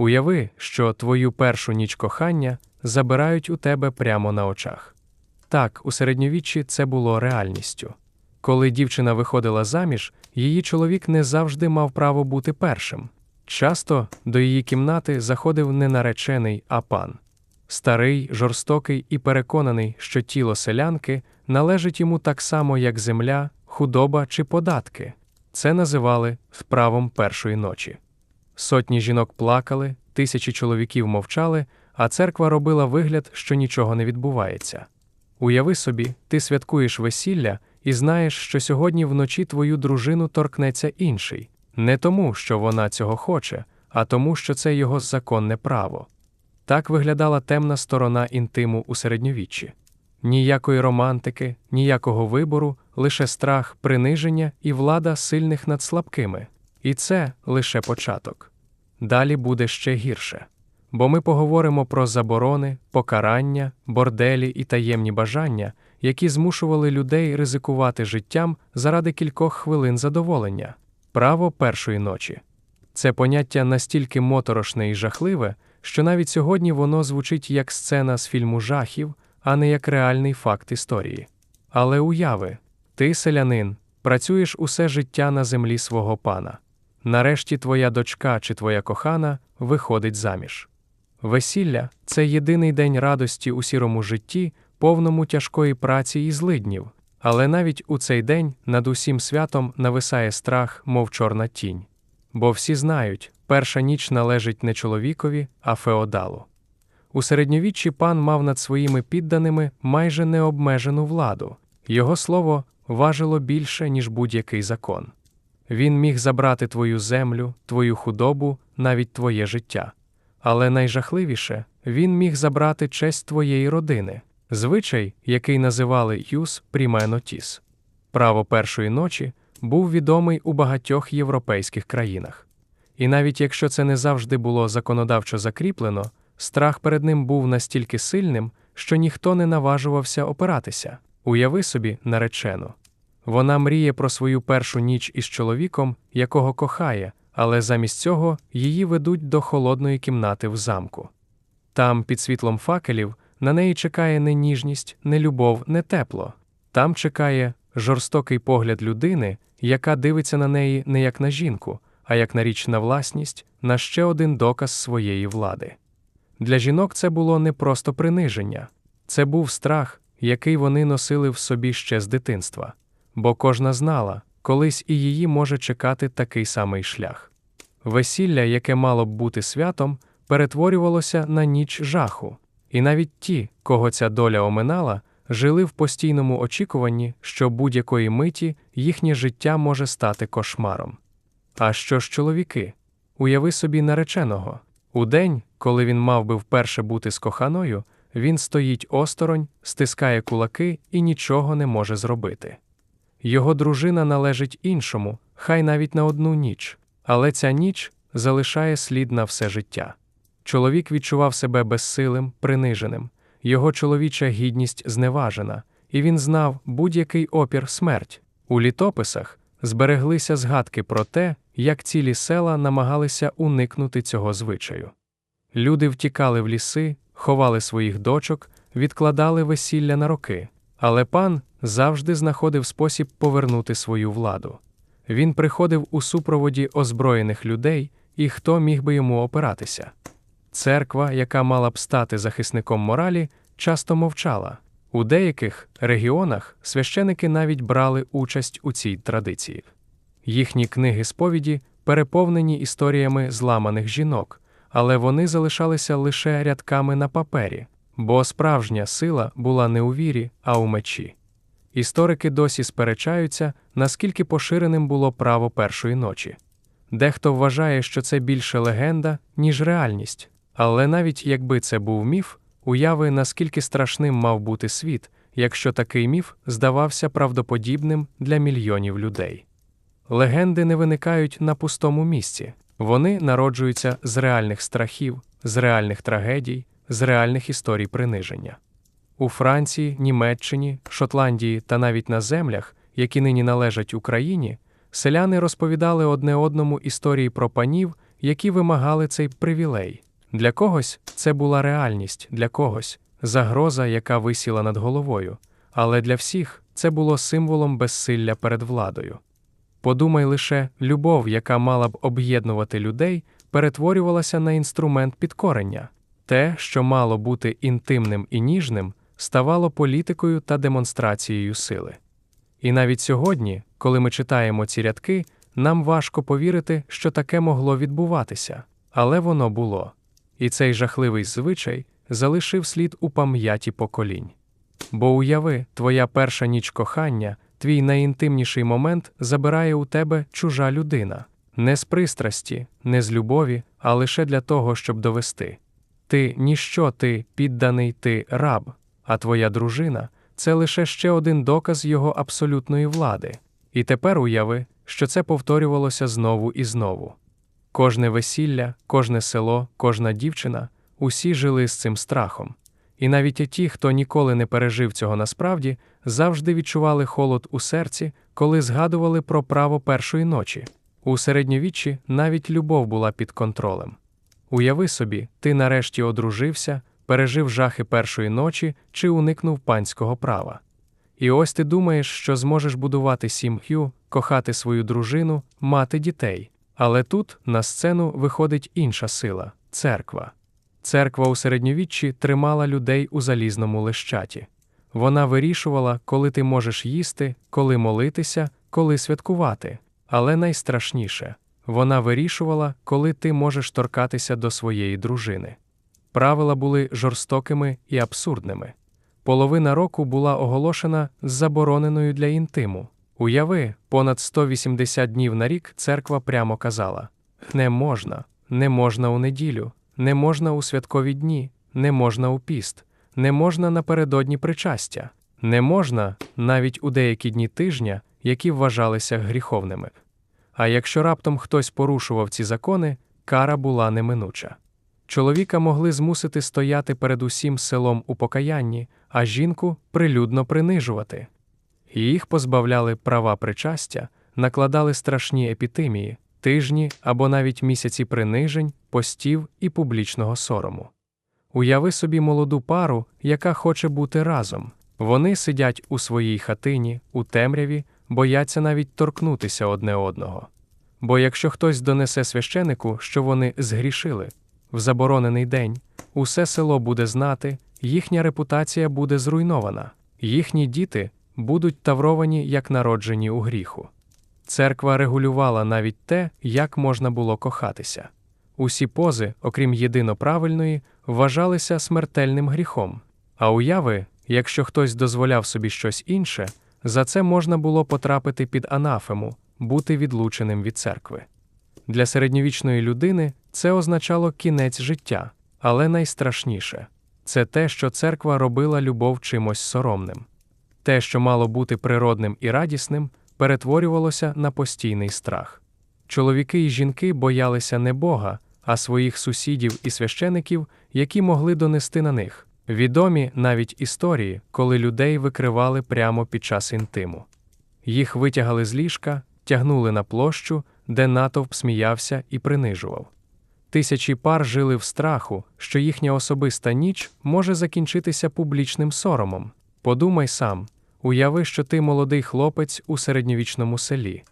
Уяви, що твою першу ніч кохання забирають у тебе прямо на очах. Так, у середньовіччі це було реальністю. Коли дівчина виходила заміж, її чоловік не завжди мав право бути першим. Часто до її кімнати заходив не наречений, а пан. Старий, жорстокий і переконаний, що тіло селянки належить йому так само, як земля, худоба чи податки. Це називали правом першої ночі. Сотні жінок плакали, тисячі чоловіків мовчали, а церква робила вигляд, що нічого не відбувається. Уяви собі, ти святкуєш весілля і знаєш, що сьогодні вночі твою дружину торкнеться інший, не тому, що вона цього хоче, а тому, що це його законне право. Так виглядала темна сторона інтиму у середньовіччі. Ніякої романтики, ніякого вибору, лише страх, приниження і влада сильних над слабкими. І це лише початок. Далі буде ще гірше. Бо ми поговоримо про заборони, покарання, борделі і таємні бажання, які змушували людей ризикувати життям заради кількох хвилин задоволення, право першої ночі. Це поняття настільки моторошне і жахливе, що навіть сьогодні воно звучить як сцена з фільму жахів, а не як реальний факт історії. Але уяви, ти, селянин, працюєш усе життя на землі свого пана. Нарешті твоя дочка чи твоя кохана виходить заміж. Весілля це єдиний день радості у сірому житті, повному тяжкої праці і злиднів, але навіть у цей день над усім святом нависає страх, мов чорна тінь. Бо всі знають, перша ніч належить не чоловікові, а феодалу. У середньовіччі пан мав над своїми підданими майже необмежену владу, його слово важило більше, ніж будь-який закон. Він міг забрати твою землю, твою худобу, навіть твоє життя. Але найжахливіше він міг забрати честь твоєї родини, звичай, який називали юс пріменотіс. Право першої ночі був відомий у багатьох європейських країнах. І навіть якщо це не завжди було законодавчо закріплено, страх перед ним був настільки сильним, що ніхто не наважувався опиратися. Уяви собі наречену. Вона мріє про свою першу ніч із чоловіком, якого кохає, але замість цього її ведуть до холодної кімнати в замку. Там, під світлом факелів, на неї чекає не ніжність, не любов, не тепло. Там чекає жорстокий погляд людини, яка дивиться на неї не як на жінку, а як на річ на власність, на ще один доказ своєї влади. Для жінок це було не просто приниження, це був страх, який вони носили в собі ще з дитинства, бо кожна знала, колись і її може чекати такий самий шлях. Весілля, яке мало б бути святом, перетворювалося на ніч жаху, і навіть ті, кого ця доля оминала, жили в постійному очікуванні, що будь-якої миті їхнє життя може стати кошмаром. А що ж чоловіки? Уяви собі нареченого. У день, коли він мав би вперше бути з коханою, він стоїть осторонь, стискає кулаки і нічого не може зробити. Його дружина належить іншому, хай навіть на одну ніч, але ця ніч залишає слід на все життя. Чоловік відчував себе безсилим, приниженим, його чоловіча гідність зневажена, і він знав будь-який опір смерть. У літописах збереглися згадки про те, як цілі села намагалися уникнути цього звичаю. Люди втікали в ліси, ховали своїх дочок, відкладали весілля на роки, але пан завжди знаходив спосіб повернути свою владу. Він приходив у супроводі озброєних людей, і хто міг би йому опиратися. Церква, яка мала б стати захисником моралі, часто мовчала. У деяких регіонах священики навіть брали участь у цій традиції. Їхні книги сповіді переповнені історіями зламаних жінок, але вони залишалися лише рядками на папері, бо справжня сила була не у вірі, а у мечі. Історики досі сперечаються, наскільки поширеним було право першої ночі. Дехто вважає, що це більше легенда, ніж реальність, але навіть якби це був міф, уяви, наскільки страшним мав бути світ, якщо такий міф здавався правдоподібним для мільйонів людей. Легенди не виникають на пустому місці, вони народжуються з реальних страхів, з реальних трагедій, з реальних історій приниження. У Франції, Німеччині, Шотландії та навіть на землях, які нині належать Україні, селяни розповідали одне одному історії про панів, які вимагали цей привілей. Для когось це була реальність, для когось загроза, яка висіла над головою, але для всіх це було символом безсилля перед владою. Подумай лише, любов, яка мала б об'єднувати людей, перетворювалася на інструмент підкорення. Те, що мало бути інтимним і ніжним, ставало політикою та демонстрацією сили. І навіть сьогодні, коли ми читаємо ці рядки, нам важко повірити, що таке могло відбуватися, але воно було. І цей жахливий звичай залишив слід у пам'яті поколінь. Бо уяви, твоя перша ніч кохання, твій найінтимніший момент забирає у тебе чужа людина, не з пристрасті, не з любові, а лише для того, щоб довести. Ти ніщо, ти підданий, ти раб, а твоя дружина це лише ще один доказ його абсолютної влади. І тепер уяви, що це повторювалося знову і знову. Кожне весілля, кожне село, кожна дівчина усі жили з цим страхом. І навіть ті, хто ніколи не пережив цього насправді, завжди відчували холод у серці, коли згадували про право першої ночі. У середньовіччі навіть любов була під контролем. Уяви собі, ти нарешті одружився, пережив жахи першої ночі чи уникнув панського права. І ось ти думаєш, що зможеш будувати сім'ю, кохати свою дружину, мати дітей. Але тут на сцену виходить інша сила церква. Церква у середньовіччі тримала людей у залізному лещаті. Вона вирішувала, коли ти можеш їсти, коли молитися, коли святкувати. Але найстрашніше вона вирішувала, коли ти можеш торкатися до своєї дружини. Правила були жорстокими і абсурдними. Половина року була оголошена забороненою для інтиму. Уяви, понад 180 днів на рік церква прямо казала: не можна, не можна у неділю, не можна у святкові дні, не можна у піст, не можна напередодні причастя, не можна навіть у деякі дні тижня, які вважалися гріховними. А якщо раптом хтось порушував ці закони, кара була неминуча. Чоловіка могли змусити стояти перед усім селом у покаянні, а жінку прилюдно принижувати. Їх позбавляли права причастя, накладали страшні епітимії, тижні або навіть місяці принижень, постів і публічного сорому. Уяви собі молоду пару, яка хоче бути разом. Вони сидять у своїй хатині, у темряві, бояться навіть торкнутися одне одного. Бо якщо хтось донесе священику, що вони згрішили, в заборонений день усе село буде знати, їхня репутація буде зруйнована, їхні діти будуть тавровані як народжені у гріху. Церква регулювала навіть те, як можна було кохатися. Усі пози, окрім єдино правильної, вважалися смертельним гріхом, а уяви, якщо хтось дозволяв собі щось інше, за це можна було потрапити під анафему, бути відлученим від церкви. Для середньовічної людини це означало кінець життя, але найстрашніше це те, що церква робила любов чимось соромним. Те, що мало бути природним і радісним, перетворювалося на постійний страх. Чоловіки і жінки боялися не Бога, а своїх сусідів і священиків, які могли донести на них. Відомі навіть історії, коли людей викривали прямо під час інтиму. Їх витягали з ліжка, тягнули на площу, де натовп сміявся і принижував. Тисячі пар жили в страху, що їхня особиста ніч може закінчитися публічним соромом. Подумай сам, уяви, що ти молодий хлопець у середньовічному селі.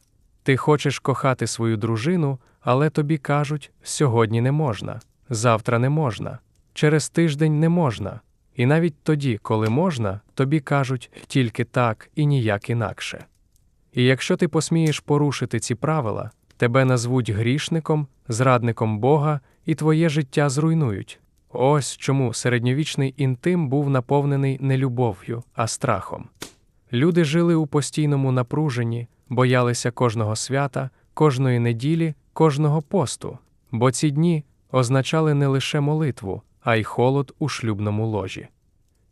Ти хочеш кохати свою дружину, але тобі кажуть, сьогодні не можна, завтра не можна, через тиждень не можна. І навіть тоді, коли можна, тобі кажуть тільки так і ніяк інакше. І якщо ти посмієш порушити ці правила, тебе назвуть грішником, зрадником Бога, і твоє життя зруйнують. Ось чому середньовічний інтим був наповнений не любов'ю, а страхом. Люди жили у постійному напруженні, боялися кожного свята, кожної неділі, кожного посту, бо ці дні означали не лише молитву, а й холод у шлюбному ложі.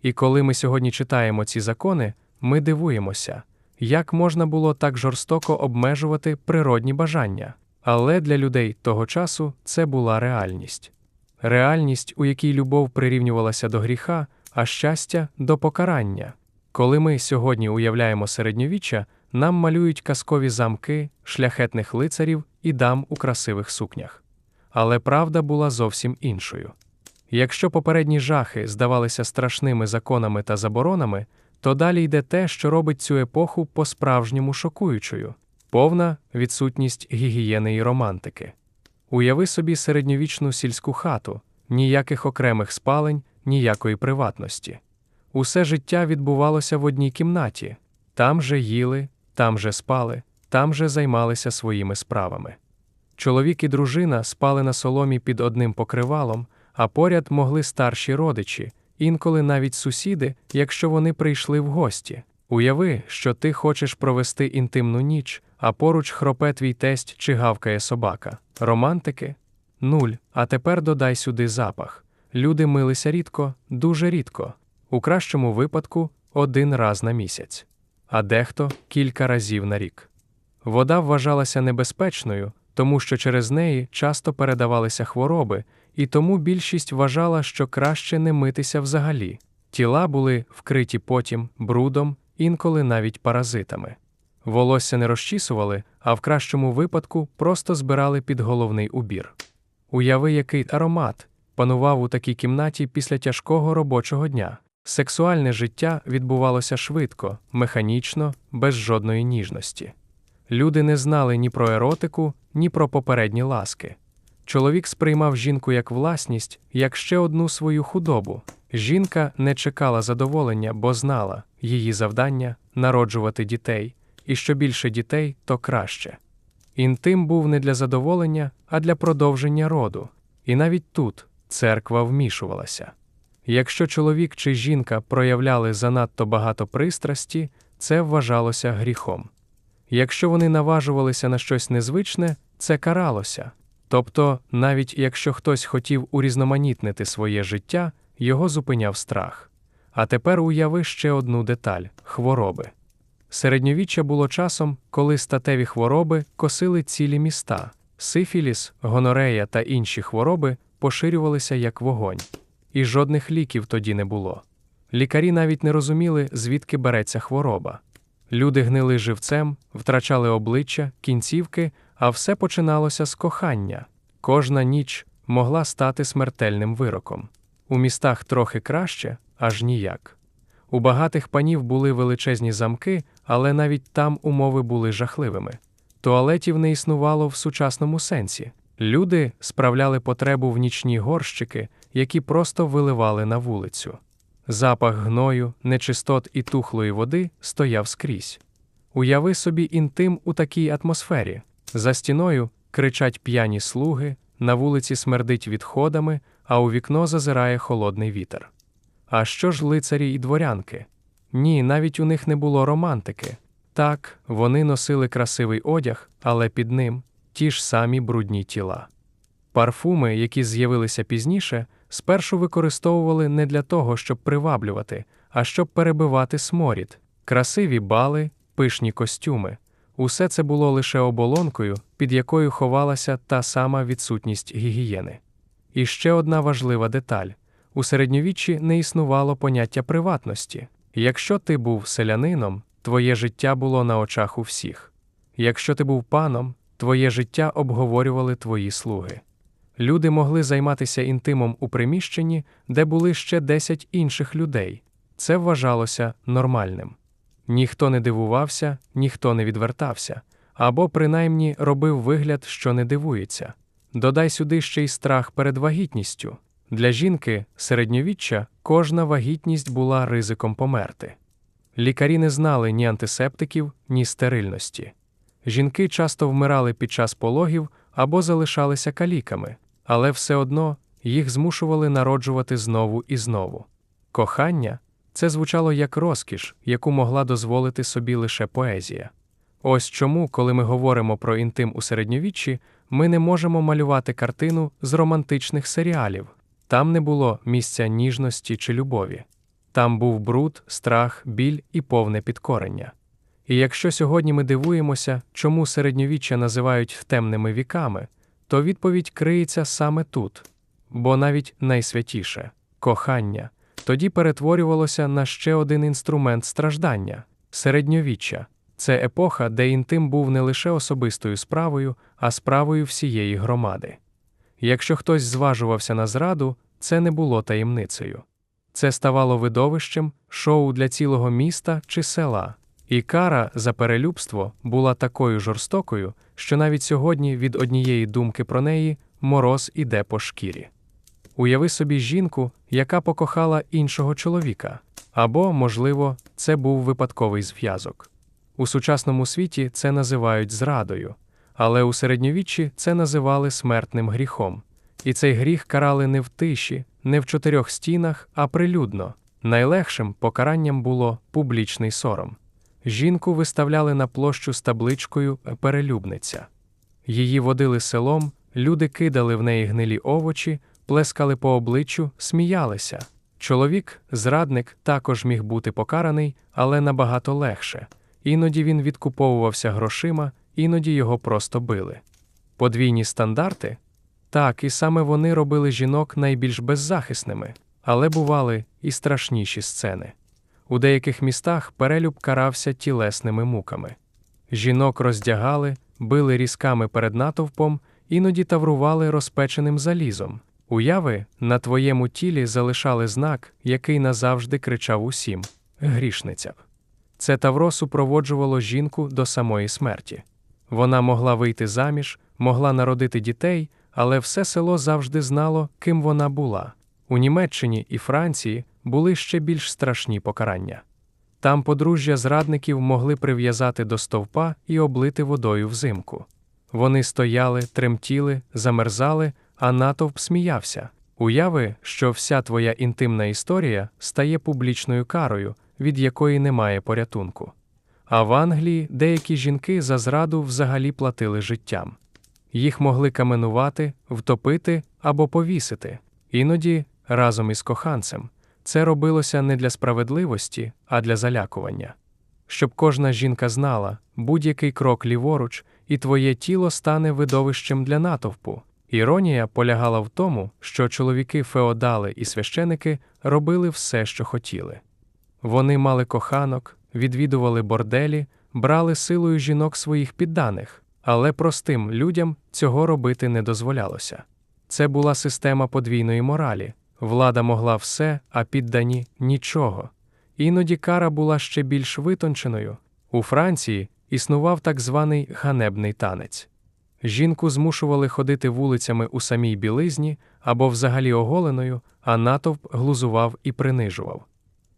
І коли ми сьогодні читаємо ці закони, ми дивуємося, як можна було так жорстоко обмежувати природні бажання. Але для людей того часу це була реальність реальність, у якій любов прирівнювалася до гріха, а щастя до покарання. Коли ми сьогодні уявляємо середньовіччя, нам малюють казкові замки, шляхетних лицарів і дам у красивих сукнях. Але правда була зовсім іншою. Якщо попередні жахи здавалися страшними законами та заборонами, то далі йде те, що робить цю епоху по-справжньому шокуючою повна відсутність гігієни і романтики. Уяви собі середньовічну сільську хату, ніяких окремих спалень, ніякої приватності. Усе життя відбувалося в одній кімнаті там же їли, там же спали, там же займалися своїми справами. Чоловік і дружина спали на соломі під одним покривалом, а поряд могли старші родичі, інколи навіть сусіди, якщо вони прийшли в гості. Уяви, що ти хочеш провести інтимну ніч, а поруч хропе твій тесть чи гавкає собака. Романтики? Нуль. А тепер додай сюди запах. Люди милися рідко, дуже рідко, у кращому випадку один раз на місяць, а дехто кілька разів на рік. Вода вважалася небезпечною, тому що через неї часто передавалися хвороби, і тому більшість вважала, що краще не митися взагалі. Тіла були вкриті потім, брудом, інколи навіть паразитами. Волосся не розчісували, а в кращому випадку просто збирали під головний убір. Уяви, який аромат панував у такій кімнаті після тяжкого робочого дня. Сексуальне життя відбувалося швидко, механічно, без жодної ніжності. Люди не знали ні про еротику, ні про попередні ласки. Чоловік сприймав жінку як власність, як ще одну свою худобу. Жінка не чекала задоволення, бо знала її завдання народжувати дітей, і що більше дітей, то краще. Інтим був не для задоволення, а для продовження роду. І навіть тут церква вмішувалася. Якщо чоловік чи жінка проявляли занадто багато пристрасті, це вважалося гріхом. Якщо вони наважувалися на щось незвичне, це каралося. Тобто, навіть якщо хтось хотів урізноманітнити своє життя, його зупиняв страх. А тепер уяви ще одну деталь хвороби. Середньовіччя було часом, коли статеві хвороби косили цілі міста, сифіліс, гонорея та інші хвороби поширювалися як вогонь, і жодних ліків тоді не було. Лікарі навіть не розуміли, звідки береться хвороба. Люди гнили живцем, втрачали обличчя, кінцівки, а все починалося з кохання. Кожна ніч могла стати смертельним вироком. У містах трохи краще, аж ніяк. У багатих панів були величезні замки, але навіть там умови були жахливими. Туалетів не існувало в сучасному сенсі. Люди справляли потребу в нічні горщики, які просто виливали на вулицю. Запах гною, нечистот і тухлої води стояв скрізь. Уяви собі інтим у такій атмосфері. За стіною кричать п'яні слуги, на вулиці смердить відходами, а у вікно зазирає холодний вітер. А що ж лицарі і дворянки? Ні, навіть у них не було романтики. Так, вони носили красивий одяг, але під ним ті ж самі брудні тіла. Парфуми, які з'явилися пізніше, спершу використовували не для того, щоб приваблювати, а щоб перебивати сморід, красиві бали, пишні костюми. Усе це було лише оболонкою, під якою ховалася та сама відсутність гігієни. І ще одна важлива деталь у середньовіччі не існувало поняття приватності. Якщо ти був селянином, твоє життя було на очах у всіх. Якщо ти був паном, твоє життя обговорювали твої слуги. Люди могли займатися інтимом у приміщенні, де були ще 10 інших людей. Це вважалося нормальним. Ніхто не дивувався, ніхто не відвертався, або принаймні робив вигляд, що не дивується. Додай сюди ще й страх перед вагітністю. Для жінки середньовіччя кожна вагітність була ризиком померти. Лікарі не знали ні антисептиків, ні стерильності. Жінки часто вмирали під час пологів або залишалися каліками, але все одно їх змушували народжувати знову і знову. Кохання це звучало як розкіш, яку могла дозволити собі лише поезія. Ось чому, коли ми говоримо про інтим у середньовіччі, ми не можемо малювати картину з романтичних серіалів. Там не було місця ніжності чи любові. Там був бруд, страх, біль і повне підкорення. І якщо сьогодні ми дивуємося, чому середньовіччя називають темними віками, то відповідь криється саме тут, бо навіть найсвятіше кохання тоді перетворювалося на ще один інструмент страждання середньовіччя. Це епоха, де інтим був не лише особистою справою, а справою всієї громади. якщо хтось зважувався на зраду, це не було таємницею. Це ставало видовищем, шоу для цілого міста чи села. І кара за перелюбство була такою жорстокою, що навіть сьогодні від однієї думки про неї мороз іде по шкірі. Уяви собі жінку, яка покохала іншого чоловіка, або, можливо, це був випадковий зв'язок. У сучасному світі це називають зрадою, але у середньовіччі це називали смертним гріхом. І цей гріх карали не в тиші, не в чотирьох стінах, а прилюдно. Найлегшим покаранням було публічний сором. Жінку виставляли на площу з табличкою Перелюбниця. Її водили селом, люди кидали в неї гнилі овочі, плескали по обличчю, сміялися. Чоловік, зрадник, також міг бути покараний, але набагато легше. Іноді він відкуповувався грошима, іноді його просто били. Подвійні стандарти так, і саме вони робили жінок найбільш беззахисними, але бували і страшніші сцени. У деяких містах перелюб карався тілесними муками. Жінок роздягали, били різками перед натовпом, іноді таврували розпеченим залізом. Уяви, на твоєму тілі залишали знак, який назавжди кричав усім грішниця. Це тавро супроводжувало жінку до самої смерті. Вона могла вийти заміж, могла народити дітей, але все село завжди знало, ким вона була. У Німеччині і Франції були ще більш страшні покарання. Там подружжя зрадників могли прив'язати до стовпа і облити водою взимку. Вони стояли, тремтіли, замерзали, а натовп сміявся. Уяви, що вся твоя інтимна історія стає публічною карою, від якої немає порятунку. А в Англії деякі жінки за зраду взагалі платили життям. Їх могли каменувати, втопити або повісити, іноді разом із коханцем. Це робилося не для справедливості, а для залякування. Щоб кожна жінка знала, будь-який крок ліворуч, і твоє тіло стане видовищем для натовпу. Іронія полягала в тому, що чоловіки феодали і священики робили все, що хотіли. Вони мали коханок, відвідували борделі, брали силою жінок своїх підданих, але простим людям цього робити не дозволялося. Це була система подвійної моралі. Влада могла все, а піддані нічого. Іноді кара була ще більш витонченою. У Франції існував так званий ганебний танець. Жінку змушували ходити вулицями у самій білизні або взагалі оголеною, а натовп глузував і принижував.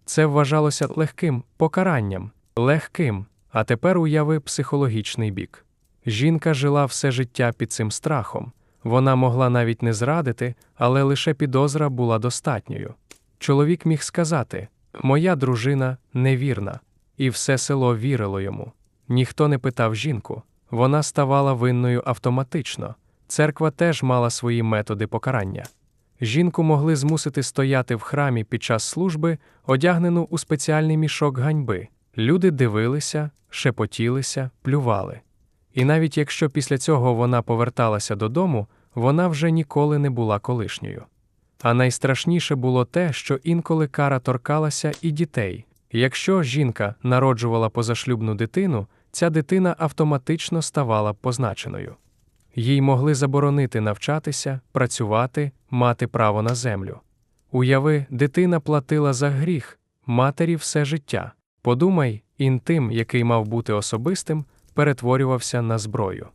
Це вважалося легким покаранням, легким, а тепер уяви психологічний бік. Жінка жила все життя під цим страхом. Вона могла навіть не зрадити, але лише підозра була достатньою. Чоловік міг сказати Моя дружина невірна, і все село вірило йому. Ніхто не питав жінку, вона ставала винною автоматично. Церква теж мала свої методи покарання. Жінку могли змусити стояти в храмі під час служби, одягнену у спеціальний мішок ганьби. Люди дивилися, шепотілися, плювали. І навіть якщо після цього вона поверталася додому, вона вже ніколи не була колишньою. А найстрашніше було те, що інколи кара торкалася і дітей. Якщо жінка народжувала позашлюбну дитину, ця дитина автоматично ставала позначеною. Їй могли заборонити навчатися, працювати, мати право на землю. Уяви, дитина платила за гріх, матері все життя. Подумай, інтим, який мав бути особистим, перетворювався на зброю.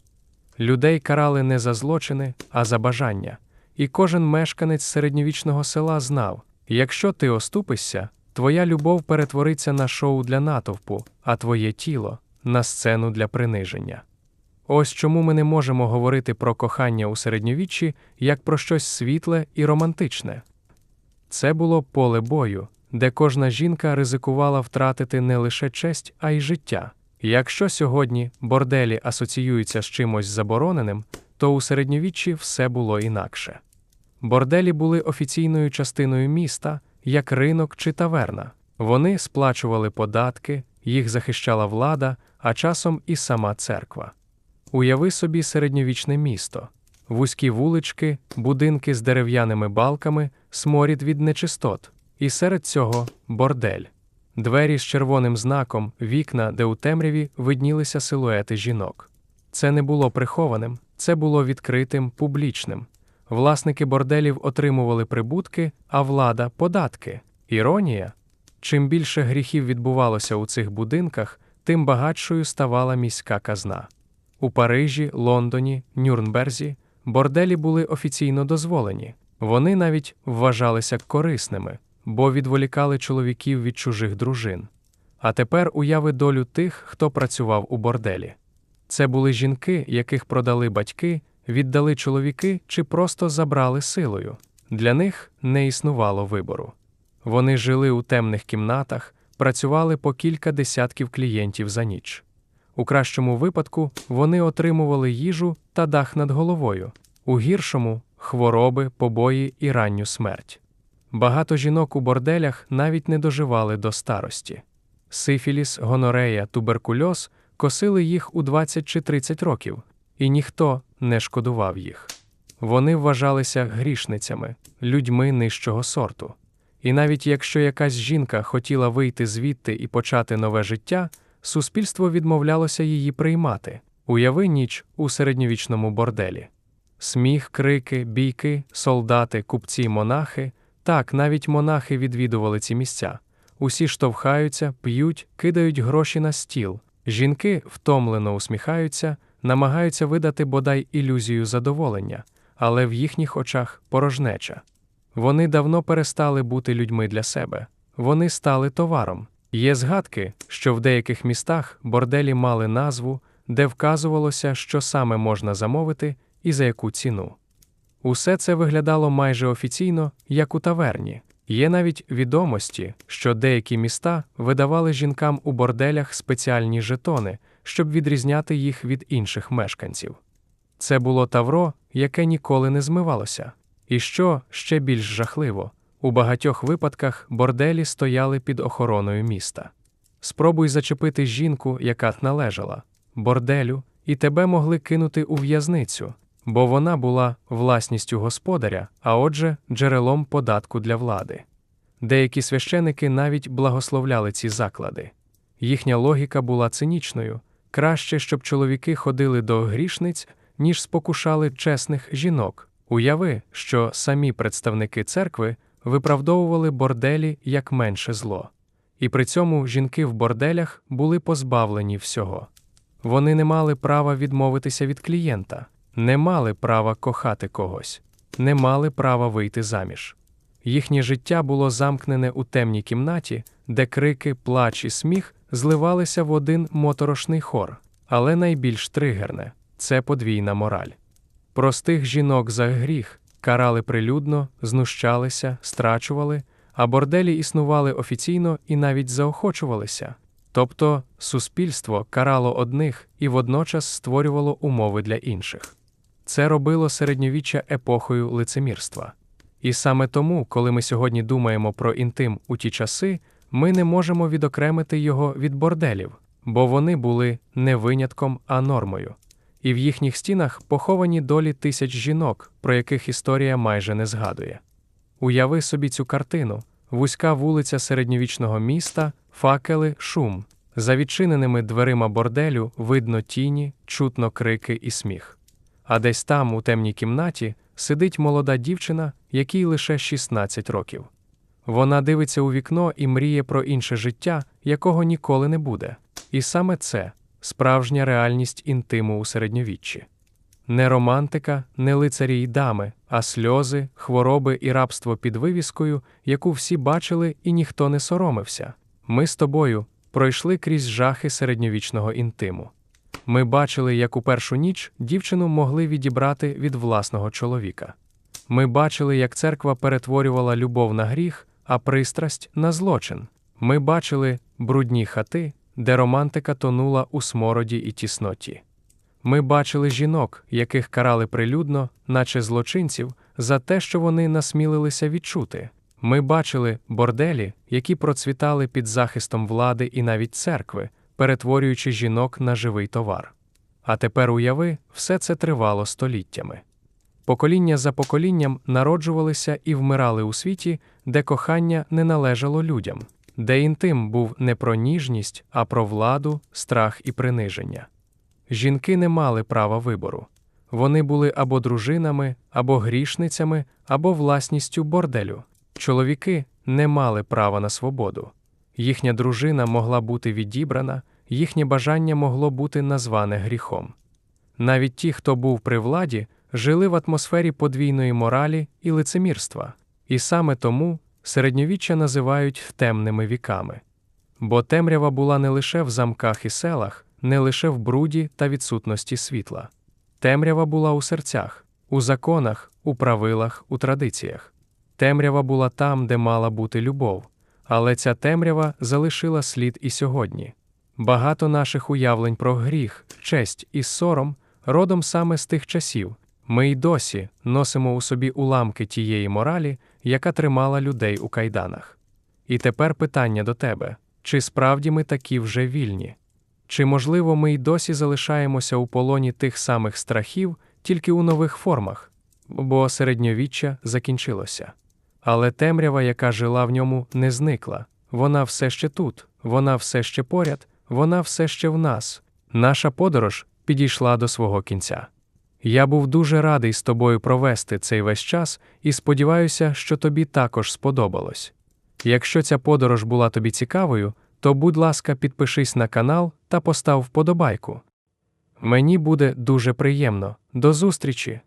Людей карали не за злочини, а за бажання, і кожен мешканець середньовічного села знав якщо ти оступишся, твоя любов перетвориться на шоу для натовпу, а твоє тіло на сцену для приниження. Ось чому ми не можемо говорити про кохання у середньовіччі як про щось світле і романтичне. Це було поле бою, де кожна жінка ризикувала втратити не лише честь, а й життя. Якщо сьогодні борделі асоціюються з чимось забороненим, то у середньовіччі все було інакше. Борделі були офіційною частиною міста, як ринок чи таверна. Вони сплачували податки, їх захищала влада, а часом і сама церква. Уяви собі середньовічне місто, вузькі вулички, будинки з дерев'яними балками, сморід від нечистот, і серед цього бордель. Двері з червоним знаком, вікна, де у темряві виднілися силуети жінок. Це не було прихованим, це було відкритим, публічним. Власники борделів отримували прибутки, а влада податки. Іронія. Чим більше гріхів відбувалося у цих будинках, тим багатшою ставала міська казна. У Парижі, Лондоні, Нюрнберзі борделі були офіційно дозволені. Вони навіть вважалися корисними, бо відволікали чоловіків від чужих дружин. А тепер уяви долю тих, хто працював у борделі. Це були жінки, яких продали батьки, віддали чоловіки чи просто забрали силою. Для них не існувало вибору. Вони жили у темних кімнатах, працювали по кілька десятків клієнтів за ніч. У кращому випадку вони отримували їжу та дах над головою, у гіршому хвороби, побої і ранню смерть. Багато жінок у борделях навіть не доживали до старості. Сифіліс, гонорея, туберкульоз косили їх у 20 чи 30 років, і ніхто не шкодував їх. Вони вважалися грішницями, людьми нижчого сорту. І навіть якщо якась жінка хотіла вийти звідти і почати нове життя, суспільство відмовлялося її приймати. Уяви ніч у середньовічному борделі. Сміх, крики, бійки, солдати, купці, монахи. Так, навіть монахи відвідували ці місця. Усі штовхаються, п'ють, кидають гроші на стіл. Жінки втомлено усміхаються, намагаються видати бодай ілюзію задоволення, але в їхніх очах порожнеча. Вони давно перестали бути людьми для себе, вони стали товаром. Є згадки, що в деяких містах борделі мали назву, де вказувалося, що саме можна замовити і за яку ціну. Усе це виглядало майже офіційно, як у таверні. Є навіть відомості, що деякі міста видавали жінкам у борделях спеціальні жетони, щоб відрізняти їх від інших мешканців. Це було тавро, яке ніколи не змивалося. І що ще більш жахливо, у багатьох випадках борделі стояли під охороною міста. Спробуй зачепити жінку, яка належала, борделю, і тебе могли кинути у в'язницю, бо вона була власністю господаря, а отже, джерелом податку для влади. Деякі священики навіть благословляли ці заклади. Їхня логіка була цинічною краще, щоб чоловіки ходили до грішниць, ніж спокушали чесних жінок. Уяви, що самі представники церкви виправдовували борделі як менше зло, і при цьому жінки в борделях були позбавлені всього. Вони не мали права відмовитися від клієнта, не мали права кохати когось, не мали права вийти заміж. Їхнє життя було замкнене у темній кімнаті, де крики, плач і сміх зливалися в один моторошний хор, але найбільш тригерне це подвійна мораль. Простих жінок за гріх карали прилюдно, знущалися, страчували, а борделі існували офіційно і навіть заохочувалися. Тобто суспільство карало одних і водночас створювало умови для інших. Це робило середньовіччя епохою лицемірства. І саме тому, коли ми сьогодні думаємо про інтим у ті часи, ми не можемо відокремити його від борделів, бо вони були не винятком, а нормою. І в їхніх стінах поховані долі тисяч жінок, про яких історія майже не згадує. Уяви собі цю картину вузька вулиця середньовічного міста, факели, шум. За відчиненими дверима борделю видно тіні, чутно крики і сміх. А десь там, у темній кімнаті, сидить молода дівчина, якій лише 16 років. Вона дивиться у вікно і мріє про інше життя, якого ніколи не буде. І саме це справжня реальність інтиму у середньовіччі. Не романтика, не лицарі й дами, а сльози, хвороби і рабство під вивіскою, яку всі бачили і ніхто не соромився. Ми з тобою пройшли крізь жахи середньовічного інтиму. Ми бачили, як у першу ніч дівчину могли відібрати від власного чоловіка. Ми бачили, як церква перетворювала любов на гріх, а пристрасть на злочин. Ми бачили брудні хати, де романтика тонула у смороді і тісноті. Ми бачили жінок, яких карали прилюдно, наче злочинців, за те, що вони насмілилися відчути. Ми бачили борделі, які процвітали під захистом влади і навіть церкви, перетворюючи жінок на живий товар. А тепер уяви, все це тривало століттями. Покоління за поколінням народжувалися і вмирали у світі, де кохання не належало людям, де інтим був не про ніжність, а про владу, страх і приниження. Жінки не мали права вибору. вони були або дружинами, або грішницями, або власністю борделю. Чоловіки не мали права на свободу. Їхня дружина могла бути відібрана, їхнє бажання могло бути назване гріхом. Навіть ті, хто був при владі, жили в атмосфері подвійної моралі і лицемірства, і саме тому середньовіччя називають темними віками. Бо темрява була не лише в замках і селах, не лише в бруді та відсутності світла. Темрява була у серцях, у законах, у правилах, у традиціях. Темрява була там, де мала бути любов, але ця темрява залишила слід і сьогодні. Багато наших уявлень про гріх, честь і сором родом саме з тих часів. Ми й досі носимо у собі уламки тієї моралі, яка тримала людей у кайданах. І тепер питання до тебе: чи справді ми такі вже вільні? Чи, можливо, ми й досі залишаємося у полоні тих самих страхів, тільки у нових формах, бо середньовіччя закінчилося. Але темрява, яка жила в ньому, не зникла. Вона все ще тут, вона все ще поряд, вона все ще в нас. Наша подорож підійшла до свого кінця. Я був дуже радий з тобою провести цей весь час і сподіваюся, що тобі також сподобалось. Якщо ця подорож була тобі цікавою, то будь ласка, підпишись на канал та постав вподобайку. Мені буде дуже приємно. До зустрічі!